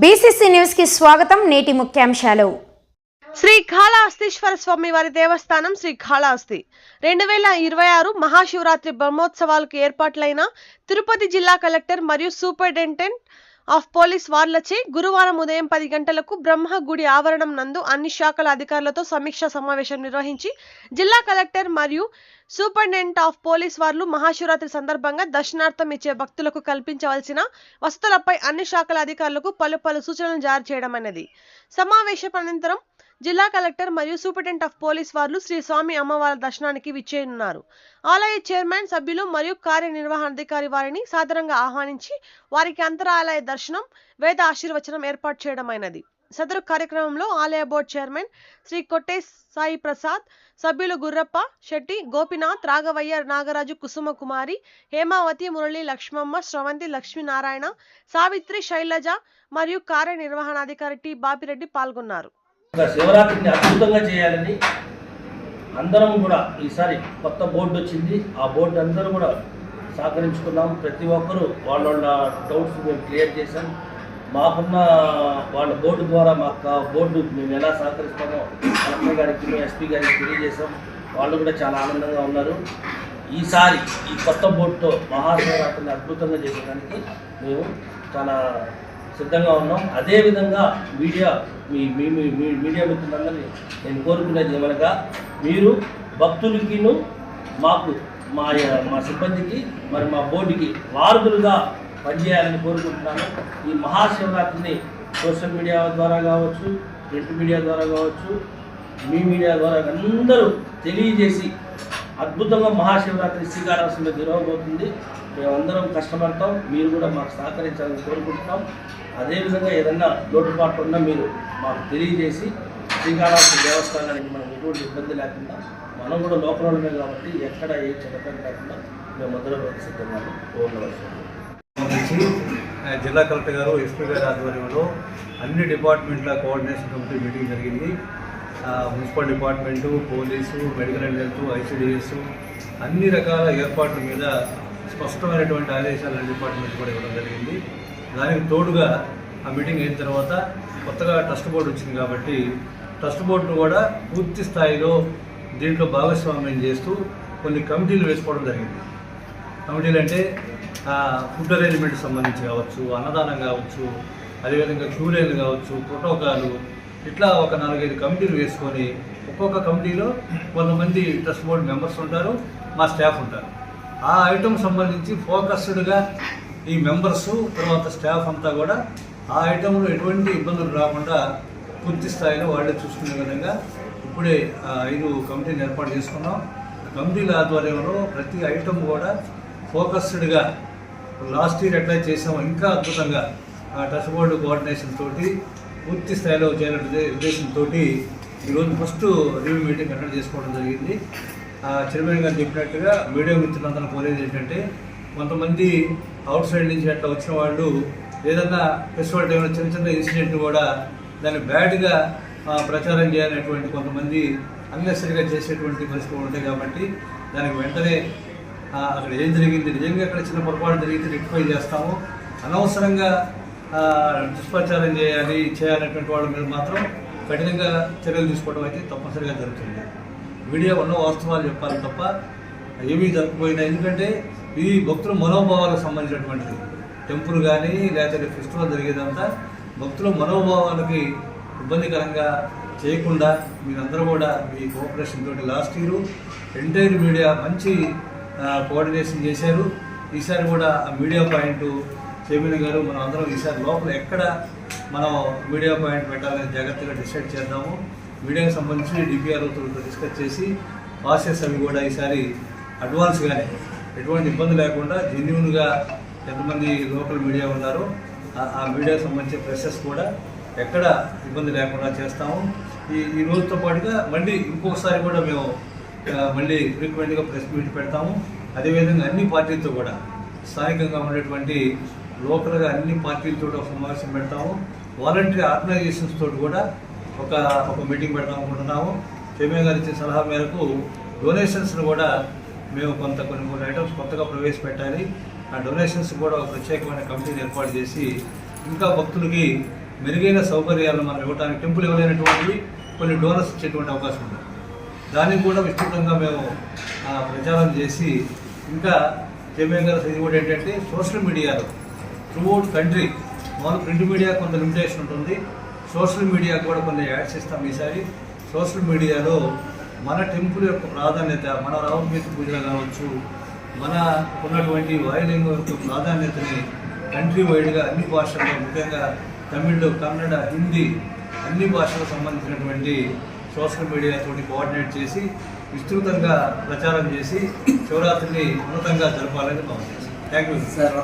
BCC న్యూస్కి స్వాగతం నేటి ముఖ్యాంశాలు. శ్రీ కాళహస్తీశ్వర స్వామి వారి దేవస్థానం శ్రీ కాళహస్తి. రెండు వేల ఇరవై ఆరు మహాశివరాత్రి బ్రహ్మోత్సవాలకు ఏర్పాట్లైన తిరుపతి జిల్లా కలెక్టర్ మరియు సూపరింటెండెంట్ ఆఫ్ పోలీస్ వార్లచే గురువారం ఉదయం పది గంటలకు బ్రహ్మగుడి ఆవరణం నందు అన్ని శాఖల అధికారులతో సమీక్ష సమావేశం నిర్వహించి జిల్లా కలెక్టర్ మరియు సూపరింటెండెంట్ ఆఫ్ పోలీస్ వార్లు మహాశివరాత్రి సందర్భంగా దర్శనార్థం ఇచ్చే భక్తులకు కల్పించవలసిన వసతులపై అన్ని శాఖల అధికారులకు పలు పలు సూచనలు జారీ చేయడం అనేది సమావేశం అనంతరం జిల్లా కలెక్టర్ మరియు సూపరింటెండెంట్ ఆఫ్ పోలీస్ వార్లు శ్రీ స్వామి అమ్మవారి దర్శనానికి విచ్చేయనున్నారు. ఆలయ చైర్మన్ సభ్యులు మరియు కార్యనిర్వహణాధికారి వారిని సాదరంగా ఆహ్వానించి వారికి అంతరాలయ దర్శనం వేద ఆశీర్వచనం ఏర్పాటు చేయడమైనది. సదరు కార్యక్రమంలో ఆలయ బోర్డు చైర్మన్ శ్రీ కొట్టే సాయి ప్రసాద్ సభ్యులు గుర్రప్ప శెట్టి గోపినాథ్ రాఘవయ్య నాగరాజు కుసుమ కుమారి హేమావతి మురళి లక్ష్మమ్మ స్రవంతి లక్ష్మీనారాయణ సావిత్రి శైలజ మరియు కార్యనిర్వహణాధికారి టి. బాపిరెడ్డి పాల్గొన్నారు. శివరాత్రిని అద్భుతంగా చేయాలని అందరం కూడా ఈసారి కొత్త బోర్డు వచ్చింది. ఆ బోర్డు అందరూ కూడా సహకరించుకున్నాం. ప్రతి ఒక్కరూ వాళ్ళ వాళ్ళ డౌట్స్ మేము క్లియర్ చేశాం. మాకున్న వాళ్ళ బోర్డు ద్వారా మాకు ఆ బోర్డు మేము ఎలా సహకరిస్తామో కలెక్టర్ గారికి ఎస్పీ గారికి తెలియజేశాం. వాళ్ళు కూడా చాలా ఆనందంగా ఉన్నారు. ఈసారి ఈ కొత్త బోర్డుతో మహాశివరాత్రిని అద్భుతంగా చేసేదానికి మేము చాలా సిద్ధంగా ఉన్నాం. అదేవిధంగా మీడియా మీ మీ మీ- మీడియా మిత్రులందరినీ నేను కోరుకునేది ఏమనగా మీరు భక్తులకిను మాకు మా మా సిబ్బందికి మరి మా బోర్డుకి వారధులుగా పనిచేయాలని కోరుకుంటున్నాను. ఈ మహాశివరాత్రిని సోషల్ మీడియా ద్వారా కావచ్చు ప్రింట్ మీడియా ద్వారా కావచ్చు మీ మీడియా ద్వారా అందరూ తెలియజేసి అద్భుతంగా మహాశివరాత్రి శ్రీకాళహస్తిలో జరగబోతుంది. మేమందరం కష్టపడతాం. మీరు కూడా మాకు సహకరించాలని కోరుకుంటున్నాం. అదేవిధంగా ఏదన్నా లోటుపాట్లు ఉన్నా మీరు మాకు తెలియజేసి శ్రీకాళహస్తి దేవస్థానానికి మనం ఎటువంటి ఇబ్బంది లేకుండా మనం కూడా లోపలమే కాబట్టి ఎక్కడ ఏ చెడకం లేకుండా మేము అందరం సిద్ధంగా ఉండవచ్చు జిల్లా కలెక్టర్ గారు ఎస్పీ గారి ఆధ్వర్యంలో అన్ని డిపార్ట్మెంట్ల కోఆర్డినేషన్ కమిటీ మీటింగ్ జరిగింది. Municipal department police medical and health ICDS అన్ని రకాల ఏర్పాట్ల మీద స్పష్టమైనటువంటి ఆదేశాలు డిపార్ట్మెంట్ కూడా ఇవ్వడం జరిగింది. దానికి తోడుగా ఆ మీటింగ్ అయిన తర్వాత కొత్తగా ట్రస్ట్ బోర్డు వచ్చింది కాబట్టి ట్రస్ట్ బోర్డును కూడా పూర్తి స్థాయిలో దీంట్లో భాగస్వామ్యం చేస్తూ కొన్ని కమిటీలు వేసుకోవడం జరిగింది. కమిటీలు అంటే ఫుడ్ అరేంజ్మెంట్ సంబంధించి కావచ్చు అన్నదానం కావచ్చు అదేవిధంగా క్యూ కావచ్చు ప్రోటోకాలు ఇట్లా ఒక నాలుగైదు కమిటీలు వేసుకొని ఒక్కొక్క కమిటీలో కొంతమంది ట్రస్ట్ బోర్డు మెంబర్స్ ఉంటారు మా స్టాఫ్ ఉంటారు. ఆ ఐటమ్ సంబంధించి ఫోకస్డ్గా ఈ మెంబర్సు తర్వాత స్టాఫ్ అంతా కూడా ఆ ఐటెంలో ఎటువంటి ఇబ్బందులు రాకుండా పూర్తి స్థాయిలో వాళ్ళే చూసుకునే విధంగా ఇప్పుడే ఆ ఐదు కమిటీని ఏర్పాటు చేసుకున్నాం. కమిటీల ఆధ్వర్యంలో ప్రతి ఐటమ్ కూడా ఫోకస్డ్గా లాస్ట్ ఇయర్ ఎట్లా చేసామో ఇంకా అద్భుతంగా ఆ టచ్ బోర్డు కోఆర్డినేషన్ తోటి పూర్తి స్థాయిలో చేయాలనే ఉద్దేశంతో ఈరోజు ఫస్ట్ రివ్యూ మీటింగ్ కండక్ట్ చేసుకోవడం జరిగింది. చైర్మన్ గారు చెప్పినట్టుగా మీడియా మిత్రులందరూ కోరేది ఏంటంటే కొంతమంది అవుట్ సైడ్ నుంచి అట్లా వచ్చిన వాళ్ళు ఏదన్నా ఫెస్టివల్ టైంలో చిన్న చిన్న ఇన్సిడెంట్ కూడా దాన్ని బ్యాడ్గా ప్రచారం చేయాలనేటువంటి కొంతమంది అన్నెసరిగా చేసేటువంటి పరిస్థితులు ఉంటాయి కాబట్టి దానికి వెంటనే అక్కడ ఏం జరిగింది? నిజంగా అక్కడ చిన్న పొరపాటు జరిగితే రెక్టిఫై చేస్తాము. అనవసరంగా దుష్ప్రచారం చేయాలి చేయాలనేటువంటి వాళ్ళ మీద మాత్రం కఠినంగా చర్యలు తీసుకోవడం అయితే తప్పనిసరిగా జరుగుతుంది. మీడియా ఉన్న వాస్తవాలు చెప్పాలి తప్ప ఏమీ జరగకపోయినా. ఎందుకంటే ఇది భక్తుల మనోభావాలకు సంబంధించినటువంటిది టెంపుల్ కానీ లేకపోతే ఫెస్టివల్ జరిగేదంతా భక్తుల మనోభావాలకి ఇబ్బందికరంగా చేయకుండా మీరందరూ కూడా మీ కోఆపరేషన్ తోటి లాస్ట్ ఇయర్ ఎంటైర్ మీడియా మంచి కోఆర్డినేషన్ చేశారు. ఈసారి కూడా ఆ మీడియా పాయింట్ చైర్మన్ గారు మనం అందరం ఈసారి లోపల ఎక్కడ మనం మీడియా పాయింట్ పెట్టాలని జాగ్రత్తగా డిసైడ్ చేద్దాము. మీడియాకి సంబంధించి డిపిఆర్ఓతో డిస్కస్ చేసి ప్రాసెస్ అవి కూడా ఈసారి అడ్వాన్స్గానే ఎటువంటి ఇబ్బంది లేకుండా జెన్యున్గా ఎంతమంది లోకల్ మీడియా ఉన్నారు ఆ- ఆ సంబంధించిన ప్రెసెస్ కూడా ఎక్కడ ఇబ్బంది లేకుండా చేస్తాము. ఈ ఈ రోజుతో పాటుగా మళ్ళీ ఇంకొకసారి కూడా మేము మళ్ళీ ఫ్రీక్వెంట్గా ప్రెస్ మీట్ పెడతాము. అదేవిధంగా అన్ని పార్టీలతో కూడా స్థానికంగా ఉండేటువంటి లోకల్గా అన్ని పార్టీలతో ఒక సమావేశం పెడతాము. వాలంటీర్ ఆర్గనైజేషన్స్ తోటి కూడా ఒక ఒక మీటింగ్ పెడతాం అనుకుంటున్నాము. చైర్మన్ గారు ఇచ్చిన సలహా మేరకు డొనేషన్స్ను కూడా మేము కొంత కొన్ని మూడు ఐటమ్స్ కొత్తగా ప్రవేశపెట్టాలి ఆ డొనేషన్స్ కూడా ఒక ప్రత్యేకమైన కమిటీని ఏర్పాటు చేసి ఇంకా భక్తులకి మెరుగైన సౌకర్యాలను మనం ఇవ్వడానికి టెంపుల్ ఇవ్వలేనటువంటివి కొన్ని డోనర్స్ ఇచ్చేటువంటి అవకాశం ఉంది. దానికి కూడా విస్తృతంగా మేము ప్రచారం చేసి ఇంకా జమీన్ గారు ఇది కూడా ఏంటంటే సోషల్ మీడియాలో త్రూఅవుట్ కంట్రీ మామూలు ప్రింట్ మీడియా కొంత లిమిటేషన్ ఉంటుంది. సోషల్ మీడియా కూడా కొన్ని యాడ్స్ ఇస్తాం ఈసారి. సోషల్ మీడియాలో మన టెంపుల్ యొక్క ప్రాధాన్యత మన రామకీర్తి పూజలు కావచ్చు మన ఉన్నటువంటి వాయులింగం యొక్క ప్రాధాన్యతని కంట్రీ వైడ్గా అన్ని భాషల్లో ముఖ్యంగా తమిళ్ కన్నడ హిందీ అన్ని భాషలకు సంబంధించినటువంటి సోషల్ మీడియాతో కోఆర్డినేట్ చేసి విస్తృతంగా ప్రచారం చేసి శివరాత్రిని ఉన్నతంగా జరపాలని భావిస్తున్నాం. Thank you sir